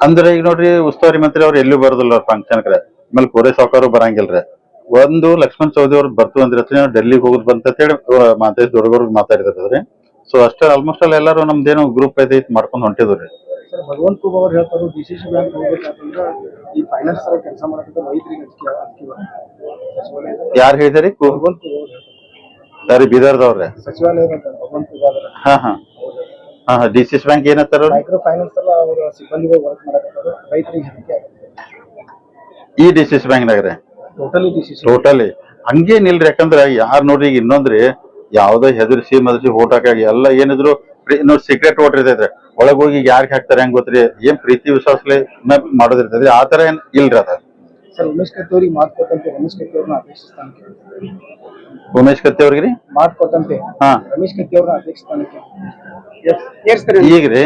ಅಂದ್ರೆ ಈಗ ನೋಡ್ರಿ ಉಸ್ತುವಾರಿ ಮಂತ್ರಿ ಅವ್ರು ಎಲ್ಲೂ ಬರೋದಿಲ್ಲ ಅವ್ರ ಫಂಕ್ಷನ್ ಕಡೆ. ಆಮೇಲೆ ಕೋರೆ ಸಾವುಕಾರು ಬರಂಗಿಲ್ರಿ. ಒಂದು ಲಕ್ಷ್ಮಣ್ ಚೌಧರಿ ಅವ್ರು ಬರ್ತು ಅಂದ್ರೆ ನಾವು ಡೆಲ್ಲಿಗೆ ಹೋಗುದ್ ಬಂತ ಹೇಳಿ ಮಾತಾಡಿ ದೊಡ್ಡಗವ್ರಿಗೆ ಮಾತಾಡಿದ್ರಿ ಸೊ ಅಷ್ಟೇ ಆಲ್ಮೋಸ್ಟ್ ಅಲ್ಲಿ ಎಲ್ಲಾರು ನಮ್ದೇನೋ ಗ್ರೂಪ್ ಐತೆ ಮಾಡ್ಕೊಂಡು ಹೊಂಟಿದ್ರಿ ಭಗವಂತ ಕುಮಾರ್ ಅವ್ರು ಹೇಳ್ತಾರೆ ಡಿ ಸಿ ಸಿ ಬ್ಯಾಂಕ್ ಹೋಗ್ಬೇಕಂತಂದ್ರೆ ಈ ಫೈನಾನ್ಸ್ ತರ ಕೆಲಸ ಮಾಡಕ್ಕೆ ರೈತರಿಗೆ ಅಂಜಿಕೆ ಅಂಜಿಕೆ ಸಚಿವಾಲಯ ಯಾರು ಹೇಳಿದಾರಿ? ಭಗವಂತ ಖೂಬ್ ಅವ್ರು ಹೇಳ್ತಾರೆ ಯಾರಿ ಬೀದರ್ದವ್ರೆ? ಭಗವಂತ ಅವ್ರ ಹಾ ಹಾ. ಹಾ ಹಾ ಡಿ ಸಿ ಎಸ್ ಬ್ಯಾಂಕ್ ಏನತ್ತಾರ? ಮೈಕ್ರೋ ಫೈನಾನ್ಸ್ ಎಲ್ಲ ಅವರ ಸಿಬ್ಬಂದಿಗಳು ವರ್ಕ್ ರೈತರಿಗೆ ಹೆದರಿಕೆ ಆಗುತ್ತೆ ಈ ಡಿಸಿಸ್ ಬ್ಯಾಂಕ್ ನಾಗ ಬ್ಯಾಂಕ್ನಾಗ್ರೆ totally D C C totally ಹಂಗೇನಿಲ್ರಿ ಯಾಕಂದ್ರ ಯಾರ್ ನೋಡ್ರಿ ಈಗ ಇನ್ನೊಂದ್ರಿ ಯಾವ್ದೋ ಹೆದರ್ಸಿ ಮದರ್ಸಿ ಓಟ್ ಹಾಕಾಗಿ ಎಲ್ಲ ಏನಿದ್ರು ನೋಡಿ ಸೀಕ್ರೆಟ್ ಓಟ್ ಇರ್ತೈತ್ರಿ. ಒಳಗೋಗಿ ಹೋಗಿ ಯಾರ್ಗ್ ಹಾಕ್ತಾರೆ ಹೆಂಗ್ ಗೊತ್ತ್ರಿ? ಏನ್ ಪ್ರೀತಿ ವಿಶ್ವಾಸಲೆ ಮಾಡೋದಿರ್ತೈತ್ರಿ. ಆ ತರ ಏನ್ ಇಲ್ರಿ ಅದ? ಸರ್ ಉಮೇಶ್ ಕತ್ತಿ ಅವ್ರಿಗೆ ಮಾತು ಕೊಟ್ಟಂತೆ ರಮೇಶ್ ಕತ್ತಿ ಅವ್ರನ್ನ ಅಧ್ಯಕ್ಷ ಸ್ಥಾನಕ್ಕೆ. ಉಮೇಶ್ ಕತ್ತಿ ಅವ್ರಿಗೆ? ಮಾತು ಕೊಟ್ಟಂತೆ ಹಾ. ರಮೇಶ್ ಕತ್ತಿ ಅವ್ರನ್ನ ಅಧ್ಯಕ್ಷ ಸ್ಥಾನಕ್ಕೆ. ಏರ್ಸ್ತಾರೆ ಈಗ್ರಿ?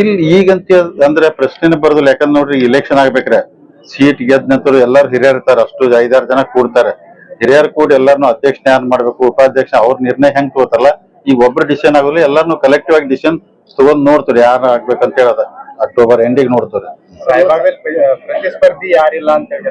ಇಲ್ಲಿ ಈಗಂತ ಅಂದ್ರೆ ಪ್ರಶ್ನೆ ಬರೋದಿಲ್ಲ ಯಾಕಂದ್ರೆ ನೋಡ್ರಿ ಇಲೆಕ್ಷನ್ ಆಗ್ಬೇಕ್ರೆ. ಸೀಟ್ ಗೆದ್ದ ನಂತರ ಎಲ್ಲಾರು ಹಿರಿಯರ್ ಇರ್ತಾರ ಅಷ್ಟು ಐದಾರು ಜನ ಕೂಡ್ತಾರೆ. ಹಿರಿಯರ್ ಕೂಡಿ ಎಲ್ಲಾರ್ನು ಅಧ್ಯಕ್ಷ ಯಾರು ಮಾಡ್ಬೇಕು ಉಪಾಧ್ಯಕ್ಷ ಅವ್ರ ನಿರ್ಣಯ ಹೆಂಗ್ ತಗೋತಾರಲ್ಲ ಈಗ ಒಬ್ರು ಡಿಸಿಷನ್ ಆಗಲಿ ಎಲ್ಲಾರು ಕಲೆಕ್ಟಿವ್ ಆಗಿ ಡಿಸಿಷನ್ ತಗೊಂಡ್ ನೋಡ್ತಾರೆ ಯಾರು ಆಗ್ಬೇಕಂತ ಹೇಳದ. ಅಕ್ಟೋಬರ್ ಎಂಡಿಗೆ ನೋಡ್ತಾರೆ. ಪ್ರತಿಸ್ಪರ್ಧಿ ಯಾರಿಲ್ಲ ಅಂತ ಹೇಳಿ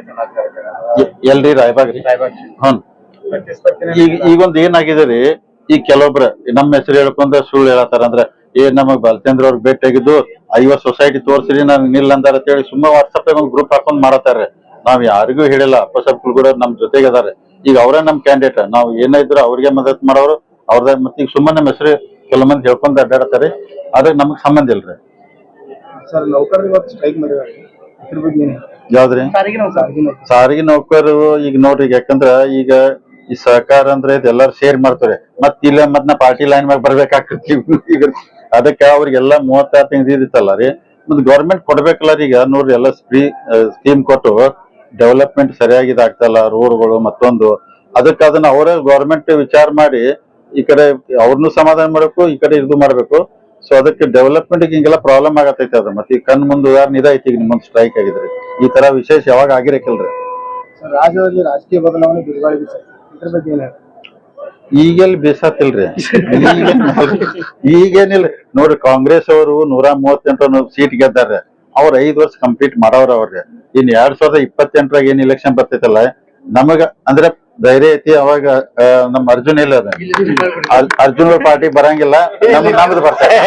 ಎಲ್ರಿ ರಾಯಬಾಗ್ರಿ? ರಾಯಬಾಗ್ ಹ್ಮ್ ಪ್ರತಿಸ್ಪರ್ಧಿನೇ ಈಗ ಈಗೊಂದ್ ಏನಾಗಿದೆ ರೀ? ಈಗ ಕೆಲವೊಬ್ರ ನಮ್ಮ ಹೆಸರು ಹೇಳ್ಕೊಂಡ್ರೆ ಸುಳ್ಳು ಹೇಳತ್ತಾರ ಅಂದ್ರೆ ಏ ನಮಗ್ ಬಲಚಂದ್ರ ಅವ್ರಿಗೆ ಭೇಟಿಯಾಗಿದ್ದು ಐವತ್ ಸೊಸೈಟಿ ತೋರ್ಸ್ರಿ ನಾನು ನಿಲ್ಲ ಅಂದಾರ ಅಂತ ಹೇಳಿ ಸುಮ್ಮ ವಾಟ್ಸಪ್ ಒಂದ್ ಗ್ರೂಪ್ ಹಾಕೊಂಡ್ ಮಾಡತ್ತಾರ ನಾವ್ ಯಾರಿಗೂ ಹೇಳಿಲ್ಲ ಅಪ್ಪಸಬ್ಗಳು ಕೂಡ ನಮ್ ಜೊತೆಗೆ ಅದಾರ ಈಗ ಅವರೇ ನಮ್ ಕ್ಯಾಂಡಿಡೇಟ್ ನಾವ್ ಏನೇ ಇದ್ರು ಅವ್ರಿಗೆ ಮದತ್ ಮಾಡೋರು ಅವ್ರದ ಮತ್ತೆ ಈಗ ಸುಮ್ಮನೆ ನಮ್ಮ ಹೆಸರು ಕೆಲವೊಂದ್ ಹೇಳ್ಕೊಂಡ್ ಅಡ್ಡಾಡತಾರೆ ಆದ್ರೆ ನಮಗ್ ಸಂಬಂಧ ಇಲ್ರಿ. ಸರ್ ನೌಕರರು ಇವತ್ತು ಸ್ಟ್ರೈಕ್ ಮಾಡಿದ್ದಾರೆ. ಇದ್ರ ಬಗ್ಗೆ ಯಾವ್ದ್ರಿ? ಸಾರಿಗೆ ನಾವು ಸಾರಿಗೆ ನೌಕರರು. ಸಾರಿಗೆ ನೌಕರರು ಈಗ ನೋಡ್ರಿ ಈಗ ಯಾಕಂದ್ರ ಈಗ ಈ ಸಹಕಾರ ಅಂದ್ರೆ ಇದು ಎಲ್ಲಾರು ಶೇರ್ ಮಾಡ್ತಾರೆ ಮತ್ ಇಲ್ಲ ಮತ್ ನಾ ಪಾರ್ಟಿ ಲೈನ್ ಮ್ಯಾಗ ಬರ್ಬೇಕಾಗ್ತೈತಿ ಈಗ ಅದಕ್ಕೆ ಅವ್ರಿಗೆಲ್ಲ ಮೂವತ್ತಾರು ತಿಂಗಳು ಇದಿತ್ತಲ್ಲ ರೀ. ಮತ್ ಗೌರ್ಮೆಂಟ್ ಕೊಡ್ಬೇಕಲ್ಲ ರೀ ಈಗ. ನೋಡ್ರಿ ಎಲ್ಲ ಫ್ರೀ ಸ್ಕೀಮ್ ಕೊಟ್ಟು ಡೆವಲಪ್ಮೆಂಟ್ ಸರಿಯಾಗಿ ಇದಾಗ್ತಲ್ಲ ರೋಡ್ಗಳು ಮತ್ತೊಂದು. ಅದಕ್ಕೆ ಅದನ್ನ ಅವರೇ ಗೌರ್ಮೆಂಟ್ ವಿಚಾರ ಮಾಡಿ ಈ ಕಡೆ ಅವ್ರನ್ನೂ ಸಮಾಧಾನ ಮಾಡ್ಬೇಕು ಈ ಕಡೆ ಇದು ಮಾಡ್ಬೇಕು. ಸೊ ಅದಕ್ಕೆ ಡೆವಲಪ್ಮೆಂಟ್ ಹಿಂಗೆಲ್ಲ ಪ್ರಾಬ್ಲಮ್ ಆಗತೈತೆ ಅದು. ಮತ್ತೆ ಈಗ ಕಣ್ ಮುಂದೆ ಉದಾಹರಣೆ ಇದೈತಿ ಈಗ ನಿಮ್ಮೊಂದು ಸ್ಟ್ರೈಕ್ ಆಗಿದ್ರಿ. ಈ ತರ ವಿಶೇಷ ಯಾವಾಗ ಆಗಿರಕಿಲ್ರಿ ಸರ್ ರಾಜ್ಯದಲ್ಲಿ ರಾಜಕೀಯ ಬದಲಾವಣೆ ಬಿರುಗಾಳಿ ಬೀಸುತ್ತೆ ಇದ್ರ ಬಗ್ಗೆ ಏನು ಹೇಳ್ತೀರಾ? ಈಗೆಲ್ಲಿ ಬೇಸತ್ತಿಲ್ರಿ ಈಗೇನಿಲ್ಲ. ನೋಡ್ರಿ ಕಾಂಗ್ರೆಸ್ ಅವರು ನೂರ ಮೂವತ್ತೆಂಟು ಸೀಟ್ ಗೆದ್ದಾರ ಅವ್ರ ಐದ್ ವರ್ಷ ಕಂಪ್ಲೀಟ್ ಮಾಡವ್ರ ಅವ್ರಿ ಇನ್ ಎರಡ್ ಸಾವಿರದ ಇಪ್ಪತ್ತೆಂಟರಾಗ ಏನ್ ಇಲೆಕ್ಷನ್ ಬರ್ತೈತಲ್ಲ ನಮಗ ಅಂದ್ರೆ ಧೈರ್ಯ ಐತಿ ಅವಾಗ ನಮ್ಮ ಅರ್ಜುನ್ ಇಲ್ಲ ಅರ್ಜುನ್ ಪಾರ್ಟಿ ಬರಂಗಿಲ್ಲ ನಮ್ ನಮ್ದು ಬರ್ತಾರೆ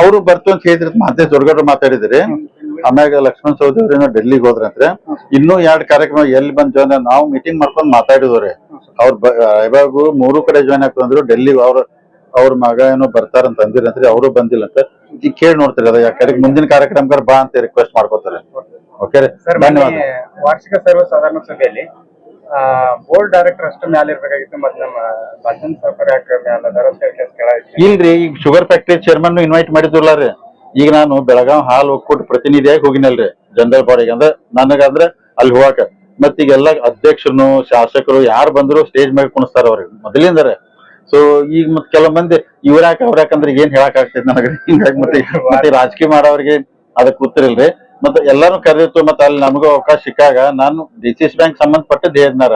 ಅವ್ರು ಬರ್ತು ಅಂತ ಹೇಳಿದ್ರೆ ಮಾತೆ ದೊಡ್ಡಗೌಡ್ರು ಮಾತಾಡಿದ್ರಿ. ಆಮ್ಯಾಗ ಲಕ್ಷ್ಮಣ್ ಅವ್ರೇನೋ ಡೆಲ್ಲಿಗೆ ಹೋದ್ರಂದ್ರೆ ಇನ್ನೂ ಎರಡ್ ಕಾರ್ಯಕ್ರಮ ಎಲ್ಲಿ ಬಂದ್ ಜಾಯ್ನ್ ನಾವು ಮೀಟಿಂಗ್ ಮಾಡ್ಕೊಂಡ್ ಮಾತಾಡಿದವ್ರಿ. ಅವ್ರ ಇವಾಗ ಮೂರು ಕಡೆ ಜಾಯ್ನ್ ಆಗ್ತಂದ್ರು ಡೆಲ್ಲಿ ಅವ್ರ ಅವ್ರ ಮಗ ಏನೋ ಬರ್ತಾರಂತ ಅಂದಿರಂತ್ರಿ ಅವರು ಬಂದಿಲ್ಲ ಅಂತ ಈಗ ಕೇಳಿ ನೋಡ್ತಾರೆ ಅದ ಯಾಕಡೆ ಮುಂದಿನ ಕಾರ್ಯಕ್ರಮಗಾರ ಬಾ ಅಂತ ರಿಕ್ವೆಸ್ಟ್ ಮಾಡ್ಕೋತಾರೆ. ಓಕೆ ರೀ? ಧನ್ಯವಾದ. ವಾರ್ಷಿಕ ಸರ್ವ ಸಾಧಾರಣ ಸಭೆಯಲ್ಲಿ ಬೋರ್ಡ್ ಡೈರೆಕ್ಟರ್ ಅಷ್ಟು ಮ್ಯಾಲ ಇರ್ಬೇಕಾಗಿತ್ತು ಮತ್ತೆ ನಮ್ಮ ಭಜನ್ ಸೌಕರ್ಯ ಯಾಕೆ ಮ್ಯಾಲ ಅದಾರ ಅಂತ ಹೇಳಿ ಕೇಳಾಯ್ತು. ಇಲ್ರಿ ಈಗ ಶುಗರ್ ಫ್ಯಾಕ್ಟರಿ ಚೇರ್ಮನ್ ಇನ್ವೈಟ್ ಮಾಡಿದ್ರಲ್ಲ ರೀ. ಈಗ ನಾನು ಬೆಳಗಾವ್ ಹಾಲ್ ಒಕ್ಕೂಟ ಪ್ರತಿನಿಧಿಯಾಗಿ ಹೋಗಿನಲ್ರಿ ಜನರಲ್ ಬಾಡಿಗೆ ಅಂದ್ರೆ ನನಗಂದ್ರೆ ಅಲ್ಲಿ ಹೋಗಾಕ. ಮತ್ತೀಗೆಲ್ಲ ಅಧ್ಯಕ್ಷರು ಶಾಸಕರು ಯಾರು ಬಂದ್ರು ಸ್ಟೇಜ್ ಮೇಲೆ ಕುಣಿಸ್ತಾರ ಅವ್ರಿಗೆ ಮೊದಲಿಂದರೆ ಸೊ ಈಗ ಮತ್ ಕೆಲವ್ ಮಂದಿ ಇವ್ರಾಕ ಅವ್ರಾಕಂದ್ರೆ ಏನ್ ಹೇಳಕ್ ಆಗ್ತೈತಿ ನನಗ್ರಿ ಹಿಂಗಾಗಿ ಮತ್ತೆ ಮತ್ತೆ ರಾಜಕೀಯ ಮಾಡೋರಿಗೆ ಅದಕ್ಕೆ ಕೂತಿರಲ್ರಿ ಮತ್ತೆ ಎಲ್ಲಾರು ಕರೆದಿತ್ತು ಮತ್ತೆ ಅಲ್ಲಿ ನಮಗೂ ಅವಕಾಶ ಸಿಕ್ಕಾಗ ನಾನು ಡಿ ಸಿ ಎಸ್ ಬ್ಯಾಂಕ್ ಸಂಬಂಧಪಟ್ಟದ್ದು ಹೇಳಿದ್ನಾರ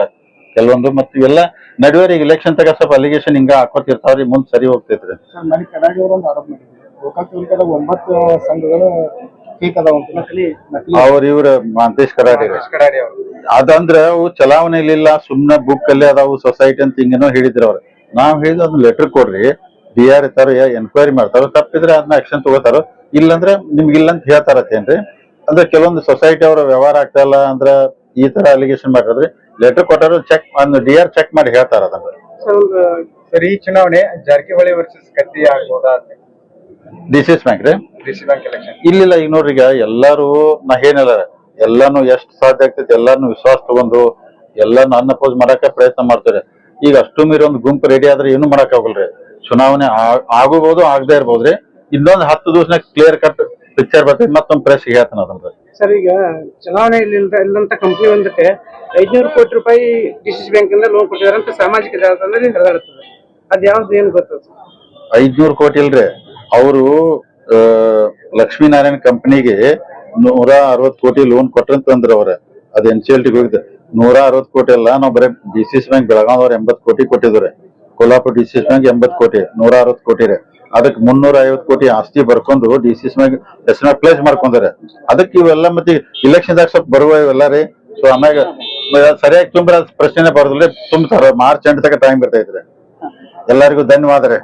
ಕೆಲವೊಂದು ಮತ್ತೆ ಇವೆಲ್ಲ ನಡುವೆ ಈಗ ಇಲೆಕ್ಷನ್ ತಗ ಸ್ವಲ್ಪ ಅಲಿಗೇಷನ್ ಹಿಂಗ ಹಾಕೋತಿರ್ತಾವ್ರಿ ಮುಂದ್ ಸರಿ ಹೋಗ್ತೈತ್ರಿ. ಒಂಬತ್ತು ಸಂಘಗಳು ಅವ್ರ ಇವ್ರ ಮಾಂತೇಶ್ ಕರಾಡಿ ಅದಂದ್ರ ಅವು ಚಲಾವಣೆಲಿಲ್ಲ ಸುಮ್ನ ಬುಕ್ ಅಲ್ಲಿ ಅದಾವು ಸೊಸೈಟಿ ಅಂತ ಹಿಂಗೇನೋ ಹೇಳಿದ್ರ ಅವ್ರ. ನಾವ್ ಹೇಳಿದ ಅದನ್ನ ಲೆಟರ್ ಕೊಡ್ರಿ ಡಿ ಆರ್ ಇರ್ತಾರ ಎನ್ಕ್ವೈರಿ ಮಾಡ್ತಾರ ತಪ್ಪಿದ್ರೆ ಅದನ್ನ ಆಕ್ಷನ್ ತಗೋತಾರ ಇಲ್ಲಂದ್ರೆ ನಿಮ್ಗೆ ಇಲ್ಲ ಅಂತ ಹೇಳ್ತಾರತ್ತೇನ್ರಿ? ಅಂದ್ರೆ ಕೆಲವೊಂದು ಸೊಸೈಟಿ ಅವರ ವ್ಯವಹಾರ ಆಗ್ತಾ ಇಲ್ಲ ಅಂದ್ರ ಈ ತರ ಅಲಿಗೇಷನ್ ಮಾಡಿದ್ರಿ ಲೆಟರ್ ಕೊಟ್ಟಾರ ಚೆಕ್ ಡಿ ಆರ್ ಚೆಕ್ ಮಾಡಿ ಹೇಳ್ತಾರ ಅದನ್ನ. ಸರ್ ಈ ಚುನಾವಣೆ ಜಾರಕಿಹೊಳಿ ವರ್ಸಸ್ ಕತ್ತಿ ಆಗ್ಬೋದಾ ಡಿ ಸಿ ಎಸ್ ಬ್ಯಾಂಕ್ ರೀ? ಬ್ಯಾಂಕ್ ಎಲೆಕ್ಷನ್ ಇಲ್ಲಿಲ್ಲ ಈಗ ನೋಡ್ರಿ ಈಗ ಎಲ್ಲಾರು ನಾ ಏನಿಲ್ಲ ಎಲ್ಲಾನು ಎಷ್ಟ್ ಸಾಧ್ಯ ಆಗ್ತೈತಿ ಎಲ್ಲಾನು ವಿಶ್ವಾಸ ತಗೊಂಡು ಎಲ್ಲಾನು ಅನ್ನಪೋಸ್ ಮಾಡಾಕ ಪ್ರಯತ್ನ ಮಾಡ್ತಾರೆ. ಈಗ ಅಷ್ಟು ಮೀರಿ ಒಂದು ಗುಂಪು ರೆಡಿ ಆದ್ರೆ ಏನು ಮಾಡಕ್ ಆಗಲ್ರಿ? ಚುನಾವಣೆ ಆಗಬಹುದು ಆಗದೆ ಇರ್ಬೋದ್ರಿ? ಇನ್ನೊಂದು ಹತ್ತು ದಿವಸ ಕ್ಲಿಯರ್ ಕಟ್ ಪಿಕ್ಚರ್ ಬರ್ತೈತಿ ಮತ್ತೊಂದು ಪ್ರೆಸ್ ಹೇಳ್ತಾನ ಅದನ್ನ. ಸರ್ ಈಗ ಚುನಾವಣೆ ಇಲ್ಲಿಂದ ಇಲ್ಲಂತ ಕಂಪ್ನಿ ಒಂದಕ್ಕೆ ಐದ್ನೂರು ಕೋಟಿ ರೂಪಾಯಿ ಡಿ ಸಿ ಬ್ಯಾಂಕ್ ಇಂದ ಲೋನ್ ಕೊಟ್ಟಿದ್ದಾರೆ ಅಂತ ಸಾಮಾಜಿಕ ಜಾಲತಾಣದಲ್ಲಿ ಹರಿದಾಡುತ್ತದೆ ಅದ್ ಯಾವ್ದು ಏನ್ ಗೊತ್ತದ ಐದ್ನೂರು ಕೋಟಿ ಇಲ್ರಿ. ಅವರು ಲಕ್ಷ್ಮೀನಾರಾಯಣ ಕಂಪನಿಗೆ ನೂರ ಅರವತ್ ಕೋಟಿ ಲೋನ್ ಕೊಟ್ರಂತಂದ್ರ ಅವ್ರ ಅದ್ ಎನ್ ಸಿ ಎಲ್ ಟಿ ಹೋಗಿದ್ದೆ ನೂರ ಅರವತ್ ಕೋಟಿ ಅಲ್ಲ, ನಾವು ಬರೀ ಡಿ ಸಿ ಸಿ ಬ್ಯಾಂಕ್ ಬೆಳಗಾವ್ದವ್ರ ಎಂಬತ್ ಕೋಟಿ ಕೊಟ್ಟಿದ್ರು ಕೊಲ್ಲಾಪುರ ಡಿ ಸಿ ಬ್ಯಾಂಕ್ ಎಂಬತ್ ಕೋಟಿ ನೂರ ಅರವತ್ ಕೋಟಿ ರೀ. ಅದಕ್ಕೆ ಮುನ್ನೂರ ಐವತ್ ಕೋಟಿ ಆಸ್ತಿ ಬರ್ಕೊಂಡು ಡಿ ಸಿ ಬ್ಯಾಂಕ್ ಹೆಸರು ಪ್ಲೇಸ್ ಮಾಡ್ಕೊಂಡಾರೆ ಅದಕ್ಕೆ ಇವೆಲ್ಲ ಮತ್ತೆ ಇಲೆಕ್ಷನ್ ಸ್ವಲ್ಪ ಬರುವ ಇವೆಲ್ಲ ರೀ. ಸೊ ಆಮ್ಯಾಗ ಸರಿಯಾಗಿ ತುಂಬ ಪ್ರಶ್ನೆ ಬರೋದಿಲ್ಲ ತುಂಬ ಮಾರ್ಚ್ ಎಂಟು ತನಕ ಟೈಮ್ ಇರ್ತೈತ್ರಿ ಎಲ್ಲರಿಗೂ ಧನ್ಯವಾದ ರೀ.